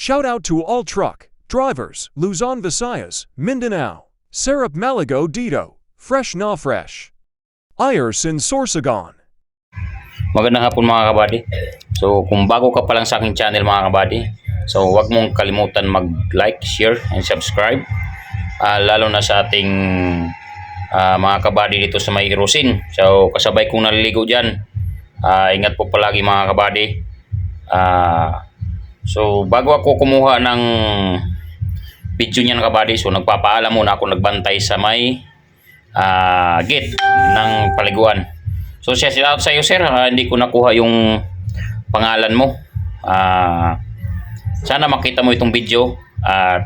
Shout out to all truck drivers, Luzon, Visayas, Mindanao, Serap Malago Dito, Fresh na Fresh. Ayers in Sorsogon. Magandang hapon mga kabady. So kung bago ka pa lang sa aking channel mga kabady, so huwag mong kalimutan mag-like, share, and subscribe. Ah, lalo na sa ating ah, mga kabady dito sa may Irosin. So kasabay kong naliligo dyan. Ah, ingat po palagi mga kabady. Ah, so bago ako kumuha ng video niyan kabady, so nagpapaalam muna ako nagbantay sa may ah, gate ng paliguan. So siya shout out sa iyo sir, Ah, hindi ko nakuha yung pangalan mo. Ah, sana makita mo itong video at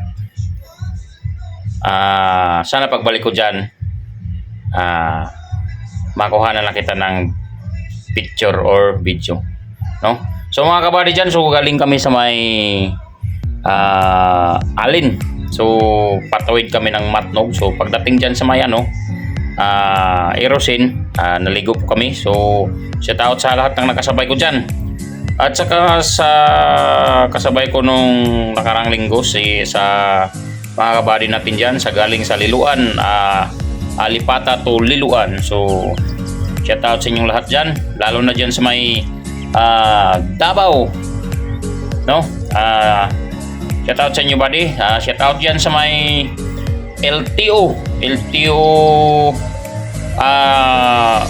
ah, sana pagbalik ko diyan ah, makuha na lang kita ng picture or video. No? So mga kabady dyan, so galing kami sa may ah, Alin. So patawid kami ng Matnog. So pagdating dyan sa may ano, ah Erosin, ah, naligo po kami. So, shout out sa lahat ng nakasabay ko dyan. At saka sa kasabay ko nung nakarang linggo si sa mga kabady natin dyan sa galing sa Liluan, ah, Alipata to Liluan. So, shout out sa inyong lahat dyan. Lalo na dyan sa may ah, Davao. No? Ah, shout out sa inyo buddy. Ah, shout out dyan sa may LTO. LTO ah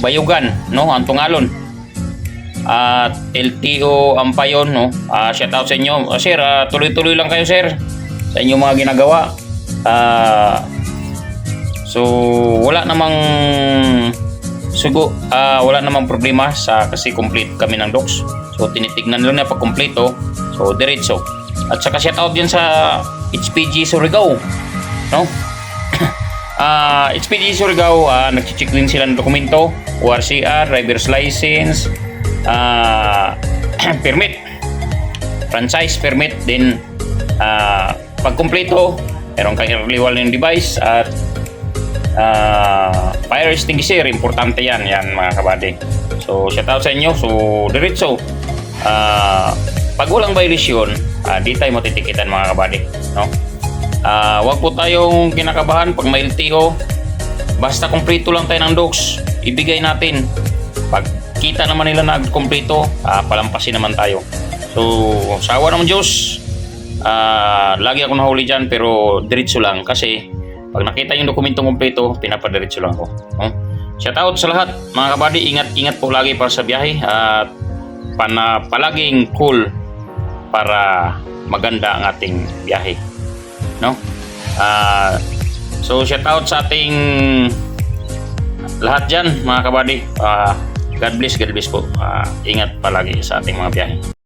Bayugan, no? Antungalon. At LTO Ampayon, no? Ah, shout out sa inyo. Ah, sir, ah, tuloy-tuloy lang kayo, sir. Sa inyong mga ginagawa. Ah, so, wala namang sugo, ah, wala namang problema sa kasi complete kami ng docs. So, tinitignan lang na pag kompleto. So, diretso. At saka shout out din sa HPG Surigao, no? Ah, HPG Surigao, uh, nag-check din sila ng dokumento, ORCR, driver's license, ah, permit, franchise permit, din ah, pag kumpleto, meron kang early warning device at ah, fire extinguisher, importante yan, yan mga kabady. So, shout out sa inyo. So, diretso. Ah, pag walang violation, ah, di tayo matitikitan mga kabady. No? Ah, wag po tayong kinakabahan pag may LTO. Basta kumpleto lang tayo ng docs, ibigay natin. Pag kita naman nila na kumpleto, ah, palampasin naman tayo. So, sa awa ng Diyos, ah, lagi ako nahuli dyan pero diretso lang kasi pag nakita yung dokumentong kumpleto, pinapadiretso lang ako. No? Shout out sa lahat, mga kabady, ingat-ingat po lagi para sa biyahe at pana, palaging cool para maganda ang ating biyahe no? Ah, so shout out sa ating lahat diyan mga kabady. Ah, God bless, God bless po. Ah, ingat palagi sa ating mga biyahe.